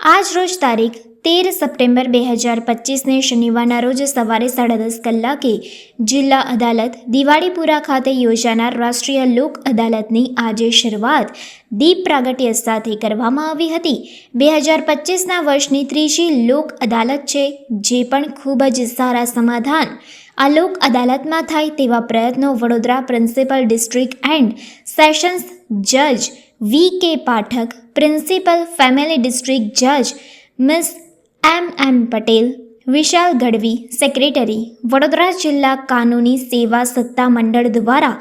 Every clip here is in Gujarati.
આજ રોજ તારીખ તેર સપ્ટેમ્બર બે હજાર પચીસને શનિવારના રોજ સવારે સાડા દસ કલાકે જિલ્લા અદાલત દિવાળીપુરા ખાતે યોજાનાર રાષ્ટ્રીય લોક અદાલતની આજે શરૂઆત દીપ પ્રાગટ્ય સાથે કરવામાં આવી હતી. બે હજાર પચીસના વર્ષની ત્રીજી લોક અદાલત છે, જે પણ ખૂબ જ સારા સમાધાન. આ લોક અદાલતમાં થાય તેવા પ્રયત્નો Vadodara principal district and sessions જજ V K Pathak, principal family district જજ miss M M Patel, Vishal Gadhvi, secretary, Vadodara જિલ્લા કાનૂની સેવા સત્તા મંડળ દ્વારા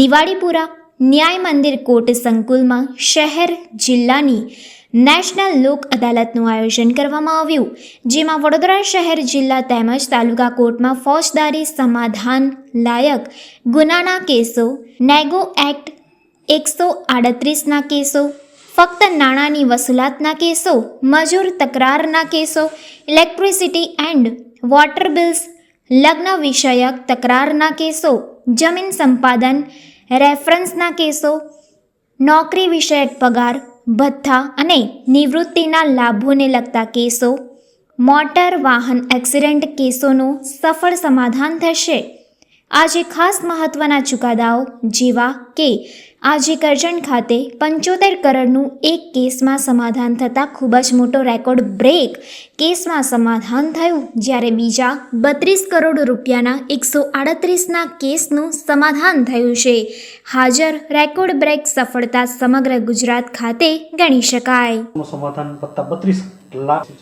દિવાળીપુરા ન્યાય મંદિર કોર્ટ સંકુલમાં શહેર જિલ્લાની નેશનલ લોક અદાલતનું આયોજન કરવામાં આવ્યું, જેમાં વડોદરા શહેર જિલ્લા તેમજ તાલુકા કોર્ટમાં ફોજદારી સમાધાન લાયક ગુનાના કેસો, નેગો એક્ટ એકસો આડત્રીસના કેસો ફક્ત નાણાંની વસૂલાતના કેસો, મજૂર તકરારના કેસો, ઇલેક્ટ્રિસિટી એન્ડ વોટર બિલ્સ, લગ્ન વિષયક તકરારના કેસો, જમીન સંપાદન, રેફરન્સના કેસો, નોકરી વિષયક પગાર, ભથ્થા અને નિવૃત્તિના લાભોને લગતા કેસો, મોટર વાહન એક્સિડન્ટ કેસોનું સફળ સમાધાન થશે. આજે ખાસ મહત્ત્વના ચુકાદાઓ જેવા કે આજે કરજણ ખાતે પંચોતેર કરોડનું એક કેસમાં સમાધાન થતાં ખૂબ જ મોટો રેકોર્ડ બ્રેક કેસમાં સમાધાન થયું જ્યારે બીજા બત્રીસ કરોડ રૂપિયાના એકસો આડત્રીસના કેસનું સમાધાન થયું છે. હાજર રેકોર્ડ બ્રેક સફળતા સમગ્ર ગુજરાત ખાતે ગણી શકાય. સમાધાન બત્રીસ લાખ.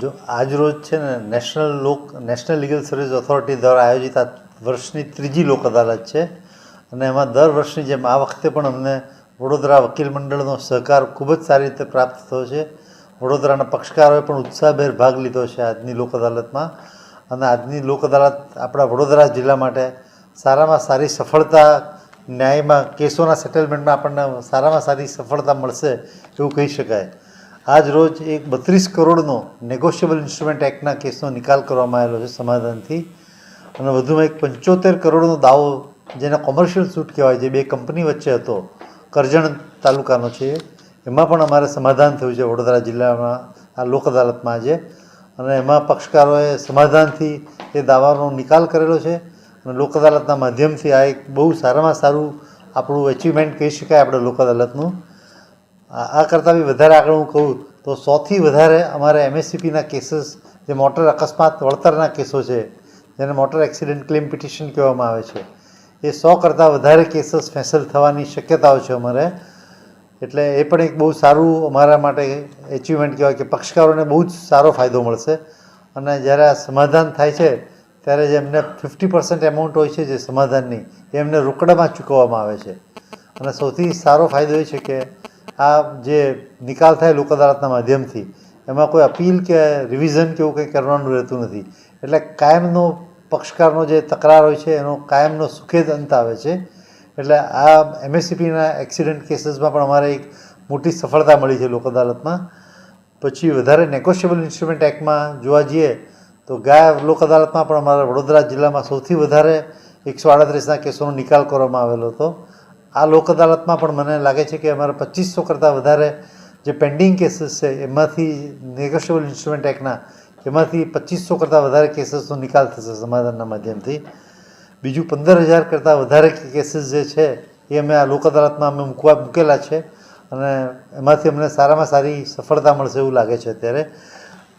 જો આજ રોજ છે ને નેશનલ લોક નેશનલ લીગલ સર્વિસ ઓથોરિટી દ્વારા આયોજિત આ વર્ષની ત્રીજી લોક અદાલત છે. અને એમાં દર વર્ષની જેમ આ વખતે પણ અમને વડોદરા વકીલ મંડળનો સહકાર ખૂબ જ સારી રીતે પ્રાપ્ત થયો છે. વડોદરાના પક્ષકારોએ પણ ઉત્સાહભેર ભાગ લીધો છે આજની લોક અદાલતમાં. અને આજની લોક અદાલત આપણા વડોદરા જિલ્લા માટે સારામાં સારી સફળતા, ન્યાયમાં કેસોના સેટલમેન્ટમાં આપણને સારામાં સારી સફળતા મળશે એવું કહી શકાય. આજ રોજ એક બત્રીસ કરોડનો નેગોશિયેબલ ઇન્સ્ટ્રુમેન્ટ એક્ટના કેસનો નિકાલ કરવામાં આવેલો છે સમાધાનથી. અને વધુમાં એક પંચોતેર કરોડનો દાવો જેને કોમર્શિયલ સૂટ કહેવાય, જે બે કંપની વચ્ચે હતો, કરજણ તાલુકાનો છે એમાં પણ અમારે સમાધાન થયું છે વડોદરા જિલ્લામાં, આ લોક અદાલતમાં આજે. અને એમાં પક્ષકારોએ સમાધાનથી એ દાવાનો નિકાલ કરેલો છે. અને લોક અદાલતના માધ્યમથી આ એક બહુ સારામાં સારું આપણું એચિવમેન્ટ કહી શકાય આપણે લોક અદાલતનું. આ કરતાં બી વધારે આગળ હું કહું તો સૌથી વધારે અમારે એમએસસીપીના કેસીસ જે મોટર અકસ્માત વળતરના કેસો છે જેને મોટર એક્સિડન્ટ ક્લેમ પિટિશન કહેવામાં આવે છે. એ સો કરતાં વધારે કેસીસ ફેસલ થવાની શક્યતાઓ છે અમારે. એટલે એ પણ એક બહુ સારું અમારા માટે એચિવમેન્ટ કહેવાય કે પક્ષકારોને બહુ જ સારો ફાયદો મળશે. અને જ્યારે આ સમાધાન થાય છે, ત્યારે જે એમને ફિફ્ટી પર્સન્ટ એમાઉન્ટ હોય છે જે સમાધાનની, એ એમને રોકડામાં ચૂકવવામાં આવે છે. અને સૌથી સારો ફાયદો એ છે કે આ જે નિકાલ થાય લોક અદાલતના માધ્યમથી, એમાં કોઈ અપીલ કે રિવિઝન કે એવું કંઈ કરવાનું રહેતું નથી. એટલે કાયમનો પક્ષકારનો જે તકરાર હોય છે, એનો કાયમનો સુખેદ અંત આવે છે. એટલે આ એમએસસીપીના એક્સિડન્ટ કેસીસમાં પણ અમારે એક મોટી સફળતા મળી છે લોક અદાલતમાં પછી વધારે નેગોશિયેબલ ઇન્સ્ટ્રુમેન્ટ એક્ટમાં જોવા જઈએ, તો ગયા લોક અદાલતમાં પણ અમારા વડોદરા જિલ્લામાં સૌથી વધારે એકસો આડત્રીસના કેસોનો નિકાલ કરવામાં આવેલો હતો. આ લોક અદાલતમાં પણ મને લાગે છે કે અમારા પચીસો કરતાં વધારે જે પેન્ડિંગ કેસીસ છે, એમાંથી નેગોશિયેબલ ઇન્સ્ટ્રુમેન્ટ એક્ટના એમાંથી પચીસો કરતાં વધારે કેસીસનો નિકાલ થશે સમાધાનના માધ્યમથી. બીજું પંદર હજાર કરતાં વધારે કેસીસ જે છે, એ અમે આ લોક અદાલતમાં અમે મૂકવા મૂકેલા છે અને એમાંથી અમને સારામાં સારી સફળતા મળશે એવું લાગે છે અત્યારે.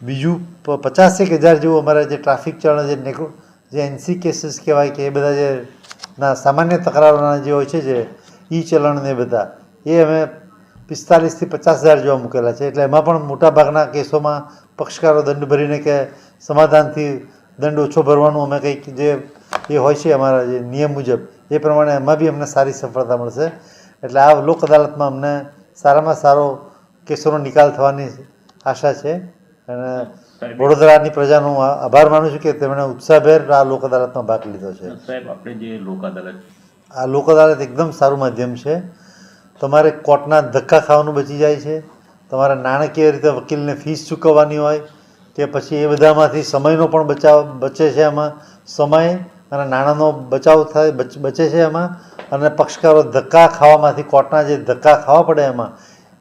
બીજું પચાસેક હજાર જેવું અમારા જે ટ્રાફિક ચલણ જે નેગો જે એનસી કેસીસ કહેવાય કે એ બધા જે ના સામાન્ય તકરારોના જે હોય છે જે ઈ ચલણ ને બધા, એ અમે પિસ્તાલીસથી પચાસ હજાર જેવા મૂકેલા છે. એટલે એમાં પણ મોટાભાગના કેસોમાં પક્ષકારો દંડ ભરીને કે સમાધાનથી દંડ ઓછો ભરવાનું અમે કંઈક જે એ હોય છે અમારા જે નિયમ મુજબ એ પ્રમાણે એમાં બી અમને સારી સફળતા મળશે. એટલે આ લોક અદાલતમાં અમને સારામાં સારો કેસોનો નિકાલ થવાની આશા છે. અને વડોદરાની પ્રજાનો હું આભાર માનું છું કે તેમણે ઉત્સાહભેર આ લોક અદાલતમાં ભાગ લીધો છે. સાહેબ આપણે જે લોક અદાલત આ લોક અદાલત એકદમ સારું માધ્યમ છે. તમારે કોર્ટના ધક્કા ખાવાનું બચી જાય છે. તમારે નાણાકીય રીતે વકીલને ફીસ ચૂકવવાની હોય કે પછી એ બધામાંથી સમયનો પણ બચાવ બચે છે એમાં. સમય અને નાણાંનો બચાવ થાય, બચે છે એમાં. અને પક્ષકારો ધક્કા ખાવામાંથી, કોર્ટના જે ધક્કા ખાવા પડે એમાં,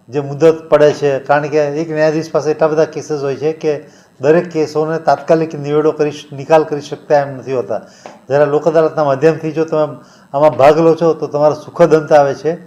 જે મુદત પડે છે. કારણ કે એક ન્યાયાધીશ પાસે એટલા બધા કેસીસ હોય છે કે દરેક કેસોને તાત્કાલિક નિવેડો કરી નિકાલ કરી શકતા એમ નથી હોતા. જ્યારે લોક અદાલતના માધ્યમથી જો તમે આમાં ભાગ લો છો, તો તમારો સુખદ અંત આવે છે.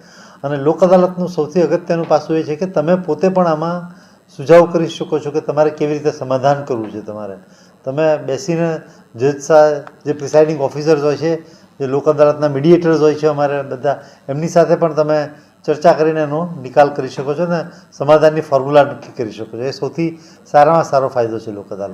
અને લોક અદાલતનું સૌથી અગત્યનું પાસું એ છે કે તમે પોતે પણ આમાં સુઝાવ કરી શકો છો કે તમારે કેવી રીતે સમાધાન કરવું છે તમારે. તમે બેસીને જજ સાહેબ જે પ્રિસાઇડિંગ ઓફિસર્સ હોય છે, જે લોક અદાલતના મીડિયેટર્સ હોય છે અમારે બધા, એમની સાથે પણ તમે ચર્ચા કરીને એનો નિકાલ કરી શકો છો ને સમાધાનની ફોર્મ્યુલા નક્કી કરી શકો છો. એ સૌથી સારામાં સારો ફાયદો છે લોક અદાલત